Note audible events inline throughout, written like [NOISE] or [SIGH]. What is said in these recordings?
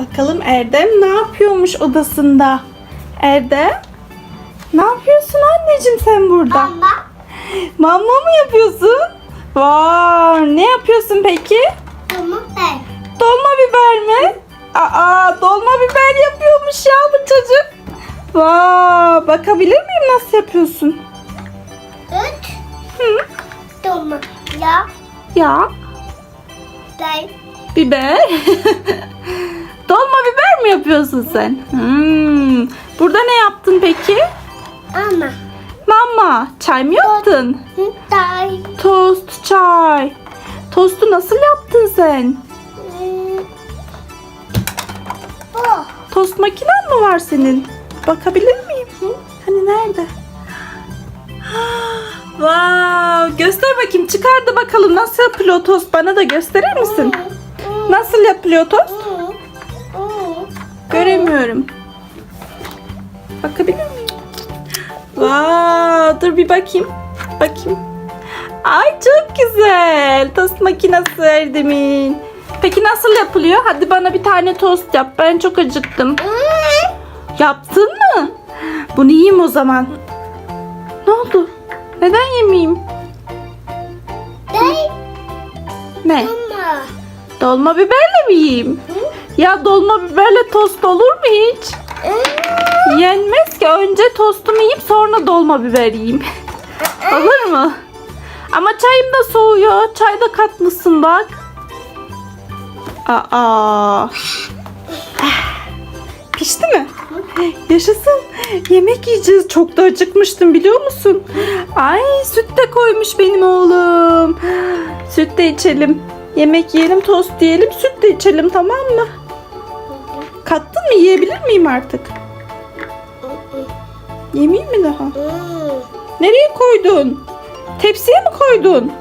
Bakalım Erdem ne yapıyormuş odasında? Erdem? Ne yapıyorsun anneciğim sen burada? Ama Mamma mı yapıyorsun? Vay, ne yapıyorsun peki? tamam ben. Dolma biber mi? Aa, dolma biber yapıyormuş ya bu çocuk. Vay, bakabilir miyim nasıl yapıyorsun? Üç. Hı, Tamam. Ya. ya, Ben. biber. [LAUGHS] dolma biber mi yapıyorsun sen? Hmm. Burada ne yaptın peki? Ama. Mama, çay mı yaptın? Day. Tost, çay. Tostu nasıl yaptın sen? Hmm. Bu. Tost makinen mi var senin? Bakabilir miyim? Hani nerede? [GASPS] Wow, göster bakayım. Çıkar da bakalım nasıl yapılıyor tost. Bana da gösterir misin? Nasıl yapılıyor tost? Göremiyorum. Bakabilir miyim? Wow, dur bir bakayım. Bakayım. Ay çok güzel. Tost makinesi Erdem'in. Peki nasıl yapılıyor? Hadi bana bir tane tost yap. Ben çok acıktım. Yaptın mı? Bunu yiyeyim o zaman. Ne oldu? Neden yemeyeyim? Ne? Ama. Dolma biberle mi yiyeyim? Ya dolma biberle tost olur mu hiç? Yenmez ki. Önce tostumu yiyip sonra dolma biber yiyeyim. olur mu? Ama çayım da soğuyor. Çay da katmışsın bak. Aa. Pişti mi? Yaşasın. Yemek yiyeceğiz. Çok da acıkmıştım biliyor musun? Ay süt de koymuş benim oğlum. Süt de içelim. Yemek yiyelim, tost yiyelim, süt de içelim tamam mı? Kattın mı? Yiyebilir miyim artık? Yemeyeyim mi daha? Nereye koydun? Tepsiye mi koydun?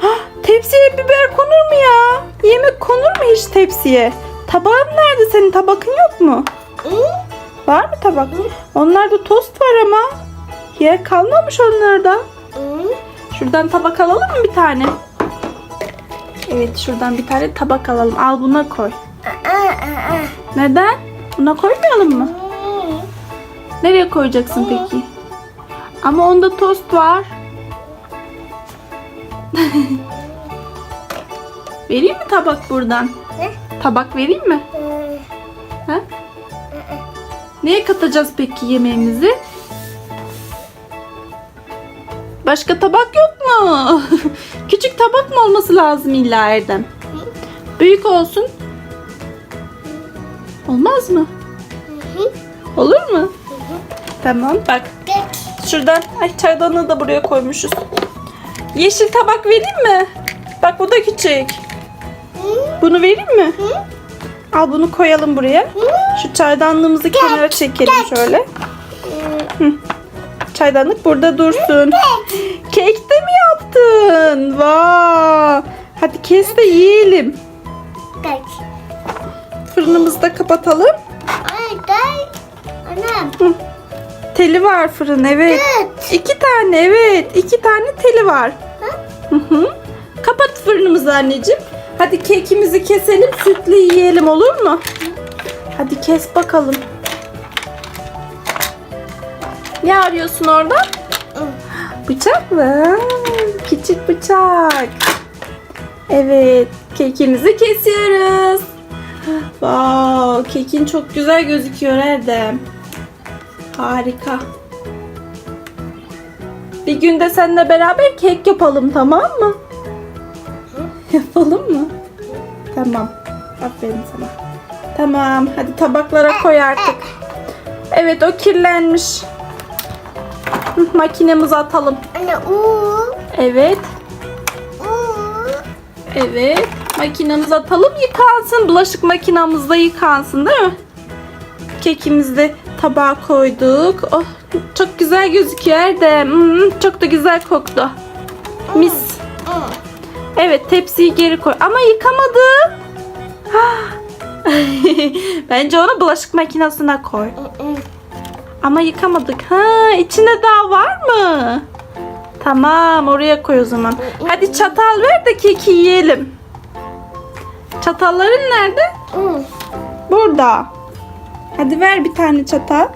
Hah, tepsiye biber konur mu ya? Yemek konur mu hiç tepsiye? Tabağın nerede senin? Tabakın yok mu? Var mı tabak? Onlarda tost var ama. Yer kalmamış onlarda. Şuradan tabak alalım mı bir tane? Evet şuradan bir tane tabak alalım. Al buna koy. Neden? Buna koymayalım mı? Nereye koyacaksın peki? Ama onda tost var. [LAUGHS] vereyim mi tabak buradan? Tabak vereyim mi? Ha? Neye katacağız peki yemeğimizi? Başka tabak yok mu? [LAUGHS] Küçük tabak mı olması lazım illa Erdem? Büyük olsun. Olmaz mı? Olur mu? Tamam bak şuradan ay çaydanlığı da buraya koymuşuz. Yeşil tabak vereyim mi? Bak bu da küçük. Bunu vereyim mi? Al bunu koyalım buraya. Şu çaydanlığımızı kenara çekelim şöyle. Hı. Çaydanlık burada dursun. Kek de mi yaptın? Vay. Hadi kes de yiyelim. Fırınımızı da kapatalım. Ay day. Anam. Hı. Teli var fırın evet. Evet. İki tane evet. iki tane teli var. Hı hı. Kapat fırınımızı anneciğim. Hadi kekimizi keselim sütlü yiyelim olur mu? Hadi kes bakalım. Ne arıyorsun orada? Bıçak mı? Küçük bıçak. Evet, kekimizi kesiyoruz. Wow, kekin çok güzel gözüküyor Erdem. Harika. Bir günde seninle beraber kek yapalım tamam mı? Yapalım mı? Tamam. Aferin sana. Tamam. Hadi tabaklara koy artık. Evet o kirlenmiş. Hı, Makinemize atalım. Anne. Evet. Evet. Makinemize atalım yıkansın. Bulaşık makinamızda yıkansın değil mi? Kekimizi de tabağa koyduk. Oh, çok güzel gözüküyor Erdem. Hmm, çok da güzel koktu. Mis. Evet tepsiyi geri koy. Ama yıkamadı. [LAUGHS] Bence onu bulaşık makinesine koy. Ama yıkamadık. Ha içinde daha var mı? Tamam oraya koy o zaman. Hadi çatal ver de keki yiyelim. Çatalların nerede? Burada. burada. Hadi ver bir tane çatal.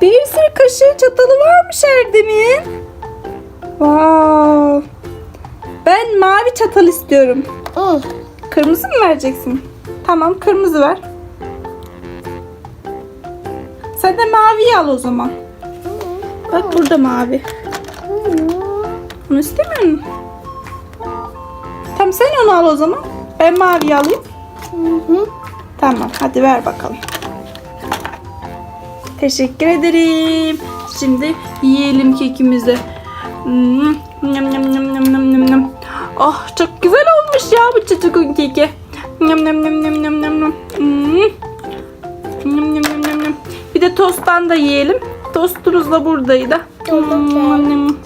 Bir sürü kaşığı çatalı varmış Erdem'in. Wow. Ben mavi çatal istiyorum. Hı. Kırmızı mı vereceksin? Tamam kırmızı ver. Sen de maviyi al o zaman. Bak burada mavi. Onu istemiyor musun? Tamam sen onu al o zaman. Ben maviyi alayım. Hı hı. Tamam hadi ver bakalım. Teşekkür ederim. Şimdi yiyelim kekimizi. Hmm, Nyam nyam nyam nyam nyam nyam nyam. Oh çok güzel olmuş ya bu çocuğun keki. Nyam nyam nyam nyam nyam nyam. Hmm. Nyam nyam nyam nyam nyam. Bir de tosttan da yiyelim. Tostumuz da buradaydı. Tamam. Hmm. Hmm.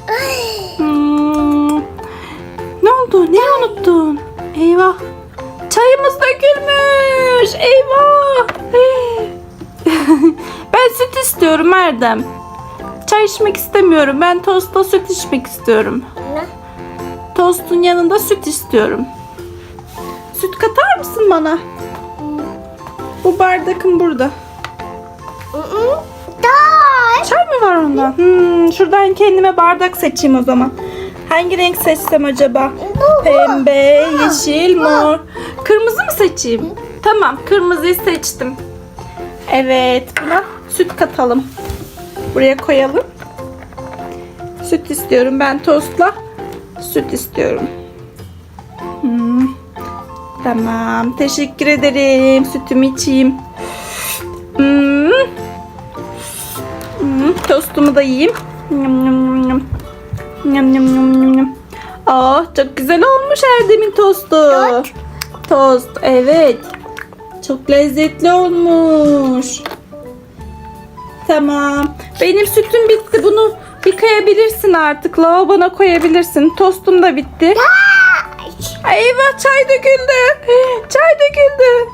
Neyi unuttun? Eyvah. Çayımız dökülmüş. Eyvah. [LAUGHS] ben süt istiyorum Erdem. Çay içmek istemiyorum. Ben tosta süt içmek istiyorum. Ne? Tostun yanında süt istiyorum. Süt katar mısın bana? Bu bardakın burada. Taş. Çay mı var onda? Hmm, şuradan kendime bardak seçeyim o zaman. Hangi renk seçsem acaba? Pembe, yeşil, mor. Kırmızı mı seçeyim? Tamam, kırmızıyı seçtim. Evet, buna süt katalım. Buraya koyalım. Süt istiyorum ben tostla. Süt istiyorum. Hmm. Tamam, teşekkür ederim. Sütümü içeyim. Hmm. Hmm, tostumu da yiyeyim. Yum, yum, yum, yum. Yum, yum. Aa, çok güzel olmuş Erdem'in tostu. Tost. Tost, evet. Çok lezzetli olmuş. Tamam. Benim sütüm bitti. Bunu yıkayabilirsin artık. Lavabona koyabilirsin. Tostum da bitti. Ay eyvah çay döküldü. Çay döküldü.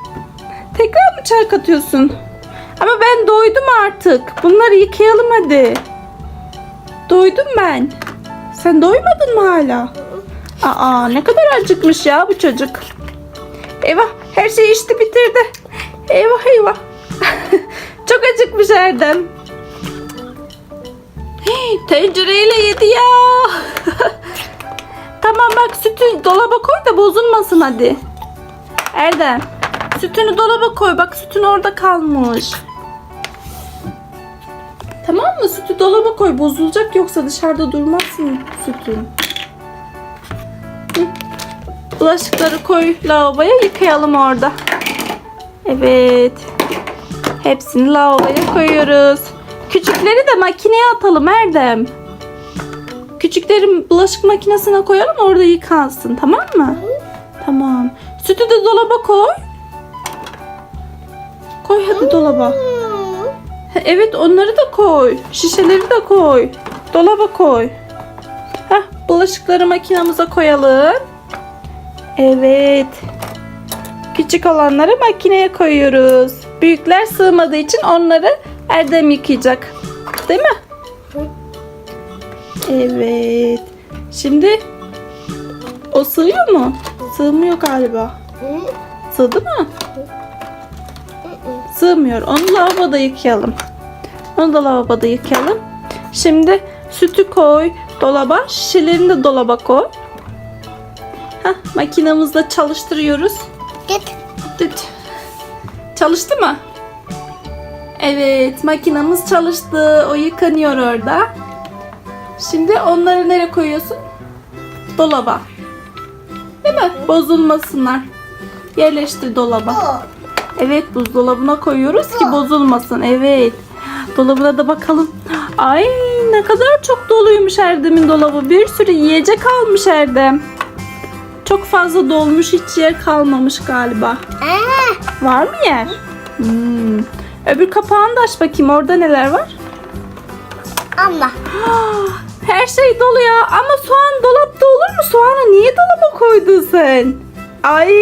Tekrar mı çay katıyorsun? Ama ben doydum artık. Bunları yıkayalım hadi. Doydum ben. Sen doymadın mı hala? Aa ne kadar acıkmış ya bu çocuk. Eyvah her şeyi içti bitirdi. Eyvah eyvah. [LAUGHS] Çok acıkmış Erdem. Tencereyle yedi ya. [LAUGHS] Tamam bak sütü dolaba koy da bozulmasın hadi. Erdem sütünü dolaba koy bak sütün orada kalmış. Tamam mı? Sütü dolaba koy bozulacak yoksa dışarıda durmazsın sütün. Bulaşıkları koy lavaboya yıkayalım orada. Evet. Hepsini lavaboya koyuyoruz. Küçükleri de makineye atalım Erdem. Küçükleri bulaşık makinesine koyalım orada yıkansın tamam mı? Tamam. Sütü de dolaba koy. Koy hadi dolaba. Evet onları da koy. Şişeleri de koy. Dolaba koy. Heh, bulaşıkları makinamıza koyalım. Evet. Küçük olanları makineye koyuyoruz. Büyükler sığmadığı için onları Erdem yıkayacak. Değil mi? Evet. Şimdi o sığıyor mu? Sığmıyor galiba. Sığdı mı? Sığmıyor. Onu lavaboda yıkayalım. Onu da lavaboda yıkayalım. Şimdi sütü koy dolaba. Şişelerini de dolaba koy. Heh, makinamızda çalıştırıyoruz. Git. Düt. Çalıştı mı? Evet, makinamız çalıştı. O yıkanıyor orada. Şimdi onları nereye koyuyorsun? Dolaba. Değil mi? Bozulmasınlar. Yerleştir dolaba. Evet buzdolabına koyuyoruz ki bozulmasın. Evet. Dolabına da bakalım. Ay ne kadar çok doluymuş Erdem'in dolabı. Bir sürü yiyecek almış Erdem. Çok fazla dolmuş hiç yer kalmamış galiba. Aa. Var mı yer? Hmm. Öbür kapağını da aç bakayım orada neler var. Ama. [GASPS] Her şey dolu ya ama soğan dolapta olur mu? Soğanı niye dolaba koydun sen? Ay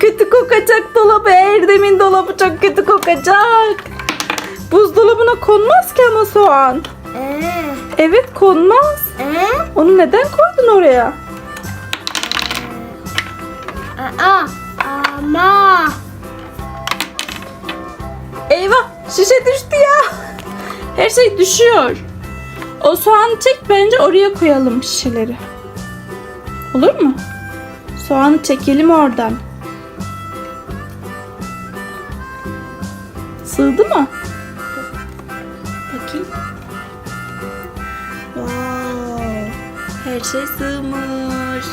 kötü kokacak dolabı. Erdem'in dolabı çok kötü kokacak. Buzdolabına konmaz ki ama soğan. Aa. Evet konmaz. Aa. Onu neden koydun oraya? Aa. Ama. Eyvah şişe düştü ya. Her şey düşüyor. O soğanı çek bence oraya koyalım şişeleri. Olur mu? Soğanı çekelim oradan. Sığdı mı? Her şey sığmış.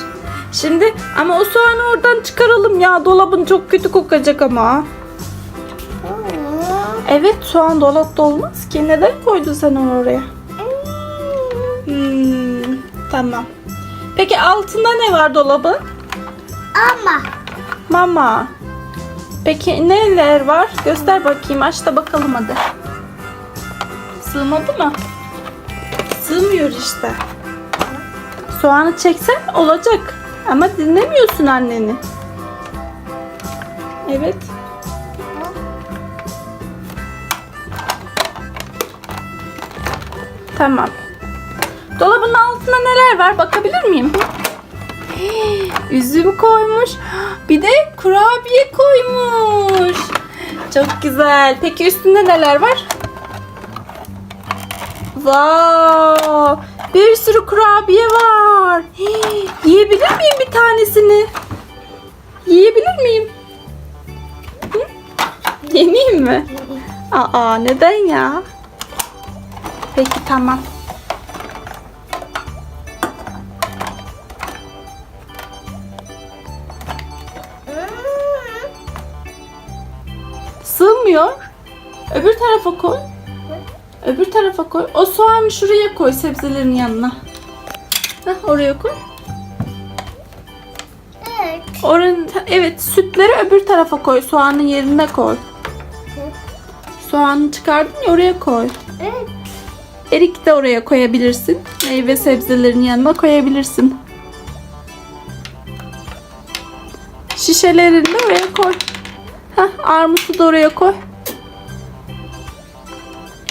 Şimdi ama o soğanı oradan çıkaralım ya. Dolabın çok kötü kokacak ama. Evet soğan dolapta olmaz ki. Neden koydun sen onu oraya? Hmm, tamam. Peki altında ne var dolabın? Ama. Mama. Peki neler var? Göster bakayım. Aç da bakalım hadi. Sığmadı mı? Sığmıyor işte. Soğanı çeksen olacak. Ama dinlemiyorsun anneni. Evet. Tamam. Dolabın altında neler var? Bakabilir miyim? [GASPS] Üzüm koymuş. Bir de kurabiye koymuş. Çok güzel. Peki üstünde neler var? Wow! Bir sürü kurabiye var. Hii, [GASPS] Yiyebilir miyim bir tanesini? Yiyebilir miyim? Hı? Yemeyeyim mi? Aa neden ya? Peki tamam. Sığmıyor. Öbür tarafa koy. Öbür tarafa koy. O soğanı şuraya koy sebzelerin yanına. Heh, oraya koy. Evet. Oranın, evet sütleri öbür tarafa koy. Soğanın yerine koy. Soğanı çıkardın ya oraya koy. Evet. Erik de oraya koyabilirsin. Meyve sebzelerin yanına koyabilirsin. Şişelerini de oraya koy. Heh, armutu da oraya koy.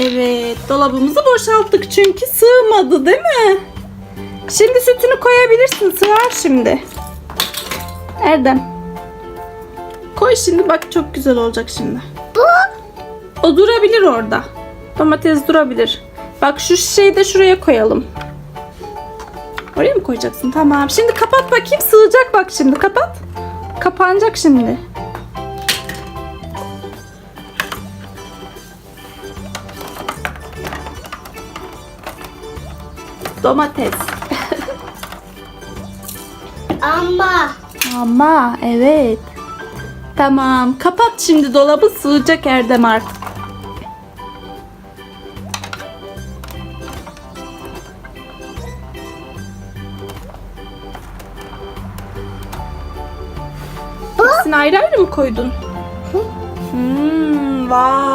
Evet, dolabımızı boşalttık çünkü sığmadı değil mi? Şimdi sütünü koyabilirsin. Sığar şimdi. Erdem. Koy şimdi bak çok güzel olacak şimdi. Bu. O durabilir orada. Domates durabilir. Bak şu şişeyi de şuraya koyalım. Oraya mı koyacaksın? Tamam. Şimdi kapat bakayım. Sığacak bak şimdi. Kapat. Kapanacak şimdi. Domates. Ama. Ama evet. Tamam. Kapat şimdi dolabı. Sığacak Erdem artık. Hepsini ayrı ayrı mı koydun? Hmm, wow.